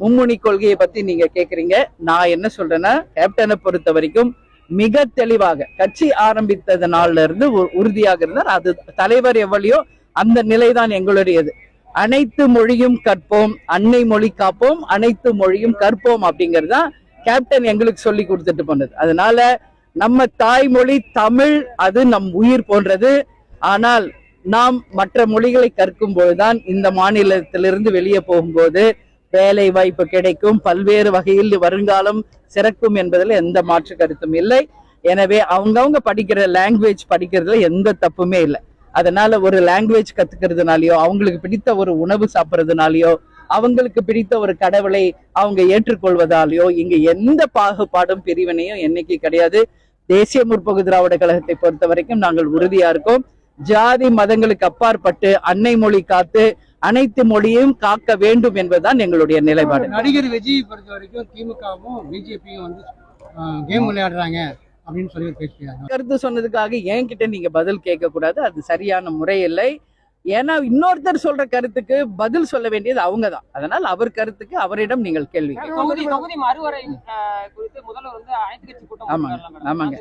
மும்முனி கொள்கையை பத்தி நீங்க கேக்குறீங்க. நான் என்ன சொல்றேன்னா கேப்டனை பொறுத்த வரைக்கும் மிக தெளிவாக கட்சி ஆரம்பித்தது நாள்ல இருந்து உறுதியாக இருந்தார். அது தலைவர் எவ்வளியோ அந்த நிலைதான் எங்களுடையது. அனைத்து மொழியும் கற்போம் அன்னை மொழி காப்போம் அனைத்து மொழியும் கற்போம் அப்படிங்கிறது தான் கேப்டன் எங்களுக்கு சொல்லி கொடுத்துட்டு போனது. அதனால நம்ம தாய்மொழி தமிழ் அது நம் உயிர் போன்றது. ஆனால் நாம் மற்ற மொழிகளை கற்கும் போதுதான் இந்த மாநிலத்திலிருந்து வெளியே போகும்போது வேலை வாய்ப்பு கிடைக்கும். பல்வேறு வகையில் வருங்காலம் சிறக்கும் என்பதில் எந்த மாற்று கருத்தும் இல்லை. எனவே அவங்கவுங்க படிக்கிற லாங்குவேஜ் படிக்கிறதுல எந்த தப்புமே இல்லை. அதனால ஒரு லாங்குவேஜ் கத்துக்கிறதுனாலயோ அவங்களுக்கு பிடித்த ஒரு உணவு சாப்பிட்றதுனாலயோ அவங்களுக்கு பிடித்த ஒரு கடவுளை அவங்க ஏற்றுக்கொள்வதாலேயோ இங்க எந்த பாகுபாடும் பிரிவினையும் என்னைக்கு கிடையாது. தேசிய முற்போக்கு திராவிட கழகத்தை பொறுத்த வரைக்கும் நாங்கள் உறுதியா இருக்கோம். ஜாதி மதங்களுக்கு அப்பாற்பட்டு அன்னை மொழி காத்து அனைத்து மொழியையும் காக்க வேண்டும் என்பதுதான் எங்களுடைய நிலைப்பாடு. நடிகர் விஜய் பொறுத்த வரைக்கும் திமுகவும் பிஜேபியும் வந்து கேம் விளையாடுறாங்க அப்படின்னு சொல்லி பேசுறாங்க கருத்து சொன்னதுக்காக என்கிட்ட நீங்க பதில் கேட்க கூடாது அது சரியான முறை இல்லை ஏன்னா இன்னொருத்தர் சொல்ற கருத்துக்கு பதில் சொல்ல வேண்டியது அவங்க தான் அதனால் அவர் கருத்துக்கு அவரிடம் நீங்கள் கேள்வி ஆமாங்க,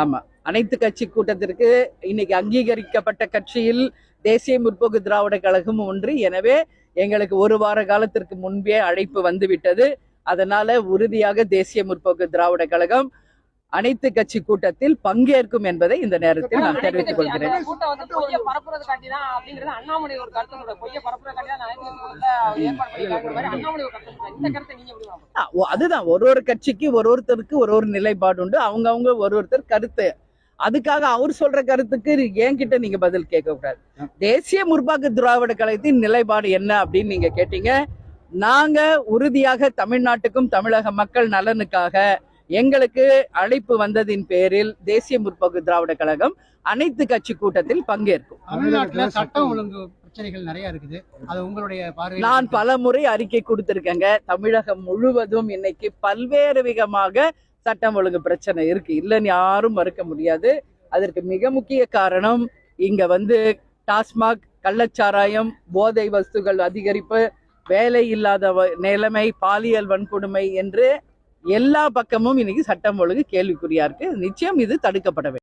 ஆமா. அனைத்து கட்சி கூட்டத்திற்கு இன்னைக்கு அங்கீகரிக்கப்பட்ட கட்சியில் தேசிய முற்போக்கு திராவிட கழகம் ஒன்று. எனவே எங்களுக்கு ஒரு வார காலத்திற்கு முன்பே அழைப்பு வந்து விட்டது அதனால உறுதியாக தேசிய முற்போக்கு திராவிட கழகம் அனைத்து கட்சி கூட்டத்தில் பங்கேற்கும் என்பதை இந்த நேரத்தில் நான் தெரிவித்துக் கொள்கிறேன். அதுதான். ஒரு ஒரு கட்சிக்கு ஒரு ஒருத்தருக்கு ஒரு ஒரு நிலைப்பாடு உண்டு. அவங்கவங்க ஒரு ஒருத்தர் கருத்து அதுக்காக அவர் சொல்ற கருத்துக்கு என்கிட்ட நீங்க பதில் கேட்க கூடாது. தேசிய முற்போக்கு திராவிட கழகத்தின் நிலைப்பாடு என்ன அப்படின்னு நீங்க கேட்டீங்க. நாங்க உறுதியாக தமிழ்நாட்டுக்கும் தமிழக மக்கள் நலனுக்காக எங்களுக்கு அழைப்பு வந்ததின் பேரில் தேசிய முற்போக்கு திராவிட கழகம் அனைத்து கட்சி கூட்டத்தில் பங்கேற்கும். சட்டம் ஒழுங்கு பிரச்சனைகள் நிறைய இருக்குது. அது உங்களுடைய பார்வை நான் பல முறை அறிக்கை கொடுத்திருக்கேங்க. தமிழகம் முழுவதும் இன்னைக்கு பல்வேறு விதமாக சட்டம் ஒழுங்கு பிரச்சனை இருக்கு. இல்லைன்னு யாரும் மறுக்க முடியாது. அதற்கு மிக முக்கிய காரணம் இங்க வந்து டாஸ்மாக் கள்ளச்சாராயம் போதை வஸ்துகள் அதிகரிப்பு வேலை இல்லாத நிலைமை பாலியல் வன்கொடுமை என்று எல்லா பக்கமும் இன்னைக்கு சட்டம் ஒழுங்கு கேள்விக்குறியா இருக்கு. நிச்சயம் இது தடுக்கப்பட வேண்டும்